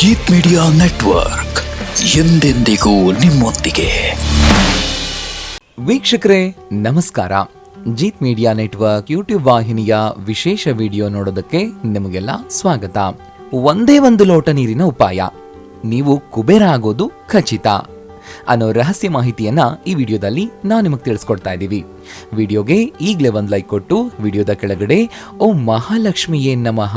Jeet media network ಎಂದೆಂದಿಗೂ ನಿಮ್ಮೊಂದಿಗೆ. ವೀಕ್ಷಕರೇ, ನಮಸ್ಕಾರ. ಜೀತ್ ಮೀಡಿಯಾ ನೆಟ್ವರ್ಕ್ ಯೂಟ್ಯೂಬ್ ವಾಹಿನಿಯ ವಿಶೇಷ ವಿಡಿಯೋ ನೋಡೋದಕ್ಕೆ ನಿಮಗೆಲ್ಲ ಸ್ವಾಗತ. ಒಂದೇ ಒಂದು ಲೋಟ ನೀರಿನ ಉಪಾಯ. ನೀವು ಕುಬೇರ ಆಗೋದು ಖಚಿತ. ಅನ್ನೋ ರಹಸ್ಯ ಮಾಹಿತಿಯನ್ನ ಈ ವಿಡಿಯೋದಲ್ಲಿ ನಾವು ನಿಮಗೆ ತಿಳಿಸ್ಕೊಡ್ತಾ ಇದ್ದೀವಿ ವಿಡಿಯೋಗೆ ಈಗಲೇ ಒಂದು ಲೈಕ್ ಕೊಟ್ಟು ವಿಡಿಯೋದ ಕೆಳಗಡೆ ಓ ಮಹಾಲಕ್ಷ್ಮಿಯೇ ನಮಃ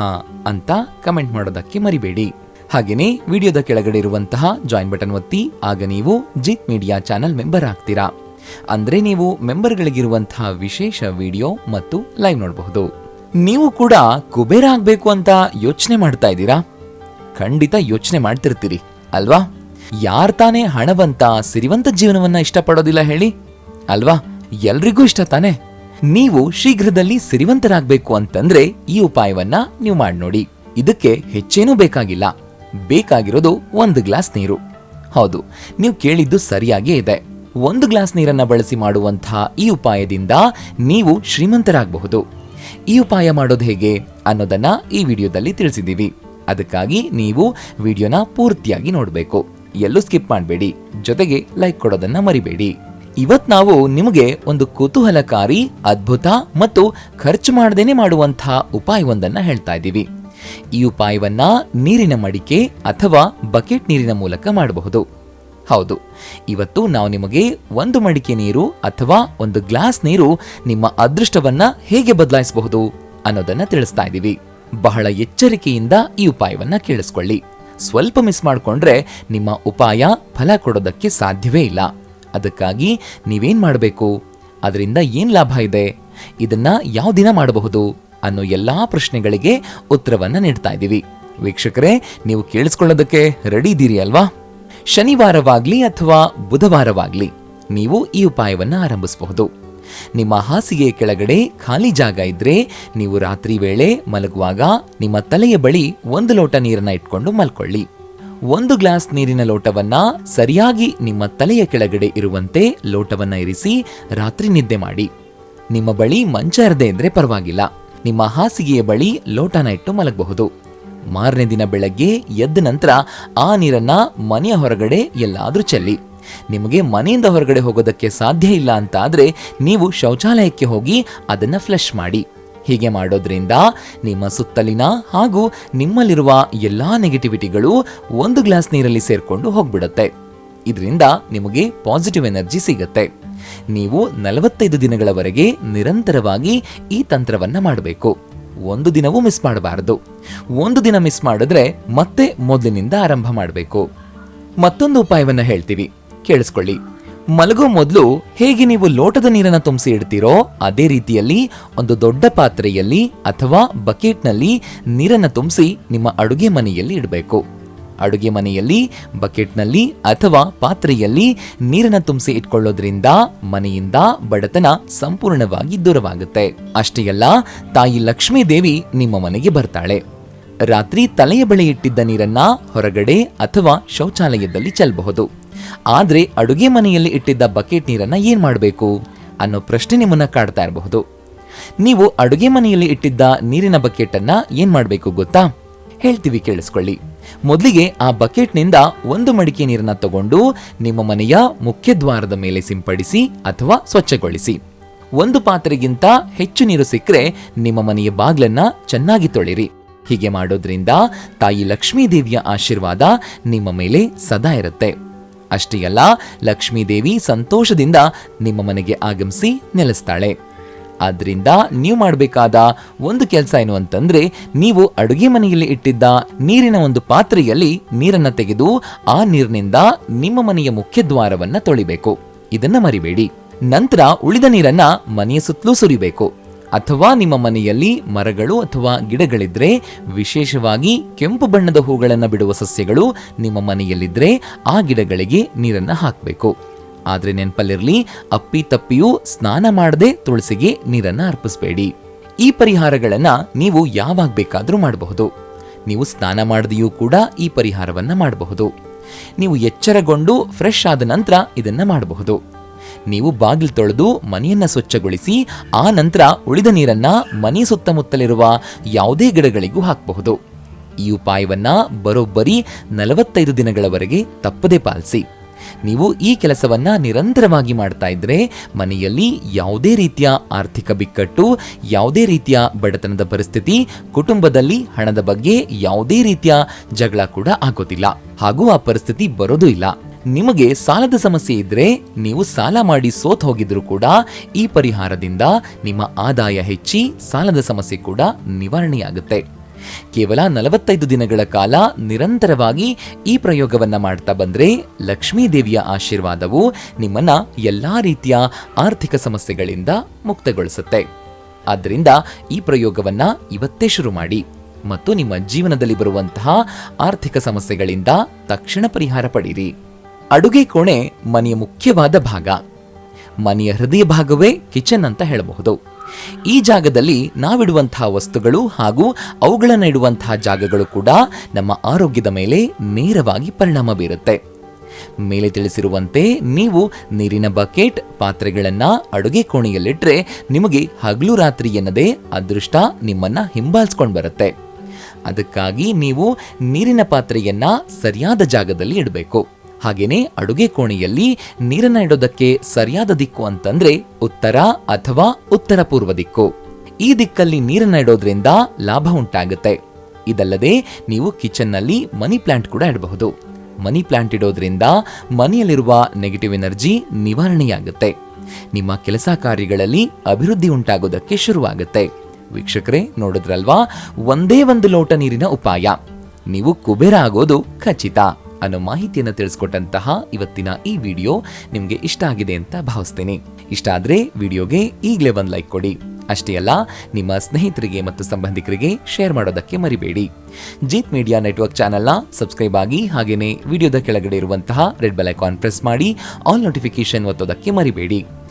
ಅಂತ ಕಮೆಂಟ್ ಮಾಡೋದಕ್ಕೆ ಮರಿಬೇಡಿ. ಹಾಗೆಯೇ ವಿಡಿಯೋದ ಕೆಳಗಡೆ ಇರುವಂತಹ ಜಾಯಿನ್ ಬಟನ್ ಒತ್ತಿ, ಆಗ ನೀವು ಜಿತ್ ಮೀಡಿಯಾ ಚಾನೆಲ್ ಮೆಂಬರ್ ಆಗ್ತೀರಾ. ಅಂದ್ರೆ ನೀವು ಮೆಂಬರ್ಗಳಿಗಿರುವಂತಹ ವಿಶೇಷ ವಿಡಿಯೋ ಮತ್ತು ಲೈವ್ ನೋಡಬಹುದು. ನೀವು ಕೂಡ ಕುಬೇರ ಆಗಬೇಕು ಅಂತ ಯೋಚನೆ ಮಾಡ್ತಾ ಇದ್ದೀರಾ? ಖಂಡಿತ ಯೋಚನೆ ಮಾಡ್ತಿರ್ತೀರಿ, ಅಲ್ವಾ? ಯಾರ್ ತಾನೇ ಹಣವಂತ, ಸಿರಿವಂತ ಜೀವನವನ್ನ ಇಷ್ಟಪಡೋದಿಲ್ಲ ಹೇಳಿ, ಅಲ್ವಾ? ಎಲ್ರಿಗೂ ಇಷ್ಟ ತಾನೆ? ನೀವು ಶೀಘ್ರದಲ್ಲಿ ಸಿರಿವಂತರಾಗಬೇಕು ಅಂತಂದ್ರೆ ಈ ಉಪಾಯವನ್ನ ನೀವು ಮಾಡಿ ನೋಡಿ ಇದಕ್ಕೆ ಹೆಚ್ಚೇನೂ ಬೇಕಾಗಿಲ್ಲ. ಬೇಕಾಗಿರೋದು ಒಂದು ಗ್ಲಾಸ್ ನೀರು. ಹೌದು, ನೀವು ಕೇಳಿದ್ದು ಸರಿಯಾಗಿಯೇ ಇದೆ. ಒಂದು ಗ್ಲಾಸ್ ನೀರನ್ನು ಬಳಸಿ ಮಾಡುವಂತಹ ಈ ಉಪಾಯದಿಂದ ನೀವು ಶ್ರೀಮಂತರಾಗಬಹುದು. ಈ ಉಪಾಯ ಮಾಡೋದು ಹೇಗೆ ಅನ್ನೋದನ್ನ ಈ ವಿಡಿಯೋದಲ್ಲಿ ತಿಳಿಸಿದ್ದೀವಿ. ಅದಕ್ಕಾಗಿ ನೀವು ವಿಡಿಯೋನ ಪೂರ್ತಿಯಾಗಿ ನೋಡಬೇಕು. ಎಲ್ಲೂ ಸ್ಕಿಪ್ ಮಾಡಬೇಡಿ, ಜೊತೆಗೆ ಲೈಕ್ ಕೊಡೋದನ್ನ ಮರಿಬೇಡಿ. ಇವತ್ತು ನಾವು ನಿಮಗೆ ಒಂದು ಕುತೂಹಲಕಾರಿ, ಅದ್ಭುತ ಮತ್ತು ಖರ್ಚು ಮಾಡದೇನೆ ಮಾಡುವಂತಹ ಉಪಾಯವೊಂದನ್ನು ಹೇಳ್ತಾ ಇದ್ದೀವಿ. ಈ ಉಪಾಯವನ್ನ ನೀರಿನ ಮಡಿಕೆ ಅಥವಾ ಬಕೆಟ್ ನೀರಿನ ಮೂಲಕ ಮಾಡಬಹುದು. ಹೌದು, ಇವತ್ತು ನಾವು ನಿಮಗೆ ಒಂದು ಮಡಿಕೆ ನೀರು ಅಥವಾ ಒಂದು ಗ್ಲಾಸ್ ನೀರು ನಿಮ್ಮ ಅದೃಷ್ಟವನ್ನ ಹೇಗೆ ಬದಲಾಯಿಸಬಹುದು ಅನ್ನೋದನ್ನ ತಿಳಿಸ್ತಾ ಇದ್ದೀವಿ ಬಹಳ ಎಚ್ಚರಿಕೆಯಿಂದ ಈ ಉಪಾಯವನ್ನ ಕೇಳಿಸ್ಕೊಳ್ಳಿ. ಸ್ವಲ್ಪ ಮಿಸ್ ಮಾಡ್ಕೊಂಡ್ರೆ ನಿಮ್ಮ ಉಪಾಯ ಫಲ ಕೊಡೋದಕ್ಕೆ ಸಾಧ್ಯವೇ ಇಲ್ಲ. ಅದಕ್ಕಾಗಿ ನೀವೇನ್ ಮಾಡಬೇಕು? ಅದರಿಂದ ಏನ್ ಲಾಭ ಇದೆ? ಇದನ್ನ ಯಾವ ದಿನ ಮಾಡಬಹುದು? ಅನ್ನೋ ಎಲ್ಲಾ ಪ್ರಶ್ನೆಗಳಿಗೆ ಉತ್ತರವನ್ನು ನೀಡ್ತಾ ಇದ್ದೀವಿ. ವೀಕ್ಷಕರೇ, ನೀವು ಕೇಳಿಸ್ಕೊಳ್ಳೋದಕ್ಕೆ ರೆಡಿ ಇದ್ದೀರಿ ಅಲ್ವಾ? ಶನಿವಾರವಾಗ್ಲಿ ಅಥವಾ ಬುಧವಾರವಾಗ್ಲಿ ನೀವು ಈ ಉಪಾಯವನ್ನು ಆರಂಭಿಸಬಹುದು. ನಿಮ್ಮ ಹಾಸಿಗೆ ಕೆಳಗಡೆ ಖಾಲಿ ಜಾಗ ಇದ್ರೆ ನೀವು ರಾತ್ರಿ ವೇಳೆ ಮಲಗುವಾಗ ನಿಮ್ಮ ತಲೆಯ ಬಳಿ ಒಂದು ಲೋಟ ನೀರನ್ನ ಇಟ್ಕೊಂಡು ಮಲ್ಕೊಳ್ಳಿ. ಒಂದು ಗ್ಲಾಸ್ ನೀರಿನ ಲೋಟವನ್ನ ಸರಿಯಾಗಿ ನಿಮ್ಮ ತಲೆಯ ಕೆಳಗಡೆ ಇರುವಂತೆ ಲೋಟವನ್ನ ಇರಿಸಿ ರಾತ್ರಿ ನಿದ್ದೆ ಮಾಡಿ. ನಿಮ್ಮ ಬಳಿ ಮಂಚ ಇರದೆ ಇದ್ರೆ ಪರವಾಗಿಲ್ಲ. ನಿಮ್ಮ ಹಾಸಿಗೆಯ ಬಳಿ ಲೋಟನ ಇಟ್ಟು ಮಲಗಬಹುದು. ಮಾರನೇ ದಿನ ಬೆಳಗ್ಗೆ ಎದ್ದ ನಂತರ ಆ ನೀರನ್ನ ಮನೆಯ ಹೊರಗಡೆ ಎಲ್ಲಾದರೂ ಚೆಲ್ಲಿ. ನಿಮಗೆ ಮನೆಯಿಂದ ಹೊರಗಡೆ ಹೋಗೋದಕ್ಕೆ ಸಾಧ್ಯ ಇಲ್ಲ ಅಂತ ಆದ್ರೆ ನೀವು ಶೌಚಾಲಯಕ್ಕೆ ಹೋಗಿ ಅದನ್ನು ಫ್ಲಶ್ ಮಾಡಿ. ಹೀಗೆ ಮಾಡೋದ್ರಿಂದ ನಿಮ್ಮ ಸುತ್ತಲಿನ ಹಾಗೂ ನಿಮ್ಮಲ್ಲಿರುವ ಎಲ್ಲ ನೆಗೆಟಿವಿಟಿಗಳು ಒಂದು ಗ್ಲಾಸ್ ನೀರಲ್ಲಿ ಸೇರಿಕೊಂಡು ಹೋಗ್ಬಿಡುತ್ತೆ. ಇದರಿಂದ ನಿಮಗೆ ಪಾಸಿಟಿವ್ ಎನರ್ಜಿ ಸಿಗತ್ತೆ. ನೀವು ನಲವತ್ತೈದು ದಿನಗಳವರೆಗೆ ನಿರಂತರವಾಗಿ ಈ ತಂತ್ರವನ್ನ ಮಾಡಬೇಕು. ಒಂದು ದಿನವೂ ಮಿಸ್ ಮಾಡಬಾರದು. ಒಂದು ದಿನ ಮಿಸ್ ಮಾಡಿದ್ರೆ ಮತ್ತೆ ಮೊದಲಿನಿಂದ ಆರಂಭ ಮಾಡಬೇಕು. ಮತ್ತೊಂದು ಉಪಾಯವನ್ನ ಹೇಳ್ತೀವಿ. ಕೇಳಿಸ್ಕೊಳ್ಳಿ. ಮಲಗೋ ಮೊದಲು ಹೇಗೆ ನೀವು ಲೋಟದ ನೀರನ್ನು ತುಂಬಿಸಿ ಇಡ್ತೀರೋ ಅದೇ ರೀತಿಯಲ್ಲಿ ಒಂದು ದೊಡ್ಡ ಪಾತ್ರೆಯಲ್ಲಿ ಅಥವಾ ಬಕೆಟ್ನಲ್ಲಿ ನೀರನ್ನು ತುಂಬಿಸಿ ನಿಮ್ಮ ಅಡುಗೆ ಮನೆಯಲ್ಲಿ ಇಡಬೇಕು. ಅಡುಗೆ ಮನೆಯಲ್ಲಿ, ಬಕೆಟ್ನಲ್ಲಿ ಅಥವಾ ಪಾತ್ರೆಯಲ್ಲಿ ನೀರನ್ನು ತುಂಬಿಸಿ ಇಟ್ಕೊಳ್ಳೋದ್ರಿಂದ ಮನೆಯಿಂದ ಬಡತನ ಸಂಪೂರ್ಣವಾಗಿ ದೂರವಾಗುತ್ತೆ. ಅಷ್ಟೇ ಅಲ್ಲ, ತಾಯಿ ಲಕ್ಷ್ಮೀ ದೇವಿ ನಿಮ್ಮ ಮನೆಗೆ ಬರ್ತಾಳೆ. ರಾತ್ರಿ ತಲೆಯ ಬಳಿ ಇಟ್ಟಿದ್ದ ನೀರನ್ನ ಹೊರಗಡೆ ಅಥವಾ ಶೌಚಾಲಯದಲ್ಲಿ ಚೆಲ್ಲಬಹುದು ಆದ್ರೆ ಅಡುಗೆ ಮನೆಯಲ್ಲಿ ಇಟ್ಟಿದ್ದ ಬಕೆಟ್ ನೀರನ್ನ ಏನ್ ಮಾಡಬೇಕು? ಅನ್ನೋ ಪ್ರಶ್ನೆ ನಿಮ್ಮನ್ನ ಕಾಡ್ತಾ ಇರಬಹುದು. ನೀವು ಅಡುಗೆ ಮನೆಯಲ್ಲಿ ಇಟ್ಟಿದ್ದ ನೀರಿನ ಬಕೆಟ್ ಅನ್ನ ಏನ್ ಮಾಡಬೇಕು ಗೊತ್ತಾ? ಹೇಳ್ತೀವಿ ಕೇಳಿಸ್ಕೊಳ್ಳಿ. ಮೊದಲಿಗೆ ಆ ಬಕೆಟ್ನಿಂದ ಒಂದು ಮಡಿಕೆ ನೀರನ್ನ ತಗೊಂಡು ನಿಮ್ಮ ಮನೆಯ ಮುಖ್ಯ ದ್ವಾರದ ಮೇಲೆ ಸಿಂಪಡಿಸಿ ಅಥವಾ ಸ್ವಚ್ಛಗೊಳಿಸಿ. ಒಂದು ಪಾತ್ರೆಗಿಂತ ಹೆಚ್ಚು ನೀರು ಸಿಕ್ಕರೆ ನಿಮ್ಮ ಮನೆಯ ಬಾಗ್ಲನ್ನ ಚೆನ್ನಾಗಿ ತೊಳಿರಿ ಹೀಗೆ ಮಾಡೋದ್ರಿಂದ ತಾಯಿ ಲಕ್ಷ್ಮೀ ದೇವಿಯ ಆಶೀರ್ವಾದ ನಿಮ್ಮ ಮೇಲೆ ಸದಾ ಇರುತ್ತೆ. ಅಷ್ಟೇ ಅಲ್ಲ, ಲಕ್ಷ್ಮೀದೇವಿ ಸಂತೋಷದಿಂದ ನಿಮ್ಮ ಮನೆಗೆ ಆಗಮಿಸಿ ನೆಲೆಸ್ತಾಳೆ. ಆದ್ರಿಂದ ನೀವು ಮಾಡಬೇಕಾದ ಒಂದು ಕೆಲಸ ಏನು ಅಂತಂದ್ರೆ, ನೀವು ಅಡುಗೆ ಮನೆಯಲ್ಲಿ ಇಟ್ಟಿದ್ದ ನೀರಿನ ಒಂದು ಪಾತ್ರೆಯಲ್ಲಿ ನೀರನ್ನ ತೆಗೆದು ಆ ನೀರಿನಿಂದ ನಿಮ್ಮ ಮನೆಯ ಮುಖ್ಯ ದ್ವಾರವನ್ನ ತೊಳಿಬೇಕು. ಇದನ್ನ ಮರಿಬೇಡಿ. ನಂತರ ಉಳಿದ ನೀರನ್ನ ಮನೆಯ ಸುತ್ತಲೂ ಸುರಿಬೇಕು. ಅಥವಾ ನಿಮ್ಮ ಮನೆಯಲ್ಲಿ ಮರಗಳು ಅಥವಾ ಗಿಡಗಳಿದ್ರೆ, ವಿಶೇಷವಾಗಿ ಕೆಂಪು ಬಣ್ಣದ ಹೂಗಳನ್ನು ಬಿಡುವ ಸಸ್ಯಗಳು ನಿಮ್ಮ ಮನೆಯಲ್ಲಿದ್ರೆ ಆ ಗಿಡಗಳಿಗೆ ನೀರನ್ನು ಹಾಕಬೇಕು. ಆದ್ರೆ ನೆನಪಲ್ಲಿರ್ಲಿ, ಅಪ್ಪಿ ತಪ್ಪಿಯೂ ಸ್ನಾನ ಮಾಡದೆ ತುಳಸಿಗೆ ನೀರನ್ನ ಅರ್ಪಿಸಬೇಡಿ. ಈ ಪರಿಹಾರಗಳನ್ನ ನೀವು ಯಾವಾಗ ಬೇಕಾದರೂ ಮಾಡಬಹುದು. ನೀವು ಸ್ನಾನ ಮಾಡದೆಯೂ ಕೂಡ ಈ ಪರಿಹಾರವನ್ನ ಮಾಡಬಹುದು. ನೀವು ಎಚ್ಚರಗೊಂಡು ಫ್ರೆಶ್ ಆದ ನಂತರ ಇದನ್ನ ಮಾಡಬಹುದು. ನೀವು ಬಾಗಿಲು ತೊಳೆದು ಮನೆಯನ್ನ ಸ್ವಚ್ಛಗೊಳಿಸಿ, ಆ ನಂತರ ಉಳಿದ ನೀರನ್ನ ಮನೆ ಸುತ್ತಮುತ್ತಲಿರುವ ಯಾವುದೇ ಗಿಡಗಳಿಗೂ ಹಾಕಬಹುದು. ಈ ಉಪಾಯವನ್ನ ಬರೋಬ್ಬರಿ ನಲವತ್ತೈದು ದಿನಗಳವರೆಗೆ ತಪ್ಪದೇ ಪಾಲಿಸಿ. ನೀವು ಈ ಕೆಲಸವನ್ನ ನಿರಂತರವಾಗಿ ಮಾಡ್ತಾ ಇದ್ರೆ ಮನೆಯಲ್ಲಿ ಯಾವುದೇ ರೀತಿಯ ಆರ್ಥಿಕ ಬಿಕ್ಕಟ್ಟು, ಯಾವುದೇ ರೀತಿಯ ಬಡತನದ ಪರಿಸ್ಥಿತಿ, ಕುಟುಂಬದಲ್ಲಿ ಹಣದ ಬಗ್ಗೆ ಯಾವುದೇ ರೀತಿಯ ಜಗಳ ಕೂಡ ಆಗೋದಿಲ್ಲ. ಹಾಗೂ ಆ ಪರಿಸ್ಥಿತಿ ಬರೋದು ಇಲ್ಲ. ನಿಮಗೆ ಸಾಲದ ಸಮಸ್ಯೆ ಇದ್ರೆ ನೀವು ಸಾಲ ಮಾಡಿ ಸೋತ್ ಹೋಗಿದ್ರು ಕೂಡ ಈ ಪರಿಹಾರದಿಂದ ನಿಮ್ಮ ಆದಾಯ ಹೆಚ್ಚಿ ಸಾಲದ ಸಮಸ್ಯೆ ಕೂಡ ನಿವಾರಣೆಯಾಗುತ್ತೆ. ಕೇವಲ ನಲವತ್ತೈದು ದಿನಗಳ ಕಾಲ ನಿರಂತರವಾಗಿ ಈ ಪ್ರಯೋಗವನ್ನು ಮಾಡ್ತಾ ಬಂದರೆ ಲಕ್ಷ್ಮೀ ದೇವಿಯ ಆಶೀರ್ವಾದವು ನಿಮ್ಮನ್ನ ಎಲ್ಲಾ ರೀತಿಯ ಆರ್ಥಿಕ ಸಮಸ್ಯೆಗಳಿಂದ ಮುಕ್ತಗೊಳಿಸುತ್ತೆ. ಆದ್ದರಿಂದ ಈ ಪ್ರಯೋಗವನ್ನು ಇವತ್ತೇ ಶುರು ಮಾಡಿ ಮತ್ತು ನಿಮ್ಮ ಜೀವನದಲ್ಲಿ ಬರುವಂತಹ ಆರ್ಥಿಕ ಸಮಸ್ಯೆಗಳಿಂದ ತಕ್ಷಣ ಪರಿಹಾರ ಪಡೀರಿ. ಅಡುಗೆ ಕೋಣೆ ಮನೆಯ ಮುಖ್ಯವಾದ ಭಾಗ. ಮನೆಯ ಹೃದಯ ಭಾಗವೇ ಕಿಚನ್ ಅಂತ ಹೇಳಬಹುದು. ಈ ಜಾಗದಲ್ಲಿ ನಾವಿಡುವಂತಹ ವಸ್ತುಗಳು ಹಾಗೂ ಅವುಗಳನ್ನು ಇಡುವಂತಹ ಜಾಗಗಳು ಕೂಡ ನಮ್ಮ ಆರೋಗ್ಯದ ಮೇಲೆ ನೇರವಾಗಿ ಪರಿಣಾಮ ಬೀರುತ್ತೆ. ಮೇಲೆ ತಿಳಿಸಿರುವಂತೆ ನೀವು ನೀರಿನ ಬಕೆಟ್, ಪಾತ್ರೆಗಳನ್ನು ಅಡುಗೆ ಕೋಣೆಯಲ್ಲಿಟ್ಟರೆ ನಿಮಗೆ ಹಗಲು ರಾತ್ರಿ ಎನ್ನದೇ ಅದೃಷ್ಟ ನಿಮ್ಮನ್ನ ಹಿಂಬಾಲಿಸ್ಕೊಂಡು ಬರುತ್ತೆ. ಅದಕ್ಕಾಗಿ ನೀವು ನೀರಿನ ಪಾತ್ರೆಯನ್ನ ಸರಿಯಾದ ಜಾಗದಲ್ಲಿ ಇಡಬೇಕು. ಹಾಗೇನೆ ಅಡುಗೆ ಕೋಣೆಯಲ್ಲಿ ನೀರನ್ನ ಇಡೋದಕ್ಕೆ ಸರಿಯಾದ ದಿಕ್ಕು ಅಂತಂದ್ರೆ ಉತ್ತರ ಅಥವಾ ಉತ್ತರ ಪೂರ್ವ ದಿಕ್ಕು. ಈ ದಿಕ್ಕಲ್ಲಿ ನೀರನ್ನ ಇಡೋದ್ರಿಂದ ಲಾಭ ಉಂಟಾಗುತ್ತೆ. ಇದಲ್ಲದೆ ನೀವು ಕಿಚನ್ನಲ್ಲಿ ಮನಿ ಪ್ಲಾಂಟ್ ಕೂಡ ಇಡಬಹುದು. ಮನಿ ಪ್ಲಾಂಟ್ ಇಡೋದ್ರಿಂದ ಮನೆಯಲ್ಲಿರುವ ನೆಗೆಟಿವ್ ಎನರ್ಜಿ ನಿವಾರಣೆಯಾಗುತ್ತೆ. ನಿಮ್ಮ ಕೆಲಸ ಕಾರ್ಯಗಳಲ್ಲಿ ಅಭಿವೃದ್ಧಿ ಉಂಟಾಗೋದಕ್ಕೆ ಶುರುವಾಗುತ್ತೆ. ವೀಕ್ಷಕರೇ, ನೋಡಿದ್ರಲ್ವಾ? ಒಂದೇ ಒಂದು ಲೋಟ ನೀರಿನ ಉಪಾಯ. ನೀವು ಕುಬೇರ ಆಗೋದು ಖಚಿತ. ಅನ್ನೋ ಮಾಹಿತಿಯನ್ನು ತಿಳಿಸ್ಕೊಟ್ಟಂತಹ ಇವತ್ತಿನ ಈ ವಿಡಿಯೋ ನಿಮಗೆ ಇಷ್ಟ ಆಗಿದೆ ಅಂತ ಭಾವಿಸ್ತೀನಿ. ಇಷ್ಟ ಆದರೆ ವಿಡಿಯೋಗೆ ಈಗಲೇ ಒಂದು ಲೈಕ್ ಕೊಡಿ. ಅಷ್ಟೇ ಅಲ್ಲ, ನಿಮ್ಮ ಸ್ನೇಹಿತರಿಗೆ ಮತ್ತು ಸಂಬಂಧಿಕರಿಗೆ ಶೇರ್ ಮಾಡೋದಕ್ಕೆ ಮರಿಬೇಡಿ. ಜೀತ್ ಮೀಡಿಯಾ ನೆಟ್ವರ್ಕ್ ಚಾನೆಲ್ನ ಸಬ್ಸ್ಕ್ರೈಬ್ ಆಗಿ ಹಾಗೆಯೇ ವಿಡಿಯೋದ ಕೆಳಗಡೆ ಇರುವಂತಹ ರೆಡ್ ಬೆಲ್ ಐಕಾನ್ ಪ್ರೆಸ್ ಮಾಡಿ, ಆಲ್ ನೋಟಿಫಿಕೇಶನ್ ಒತ್ತೋದಕ್ಕೆ ಮರಿಬೇಡಿ.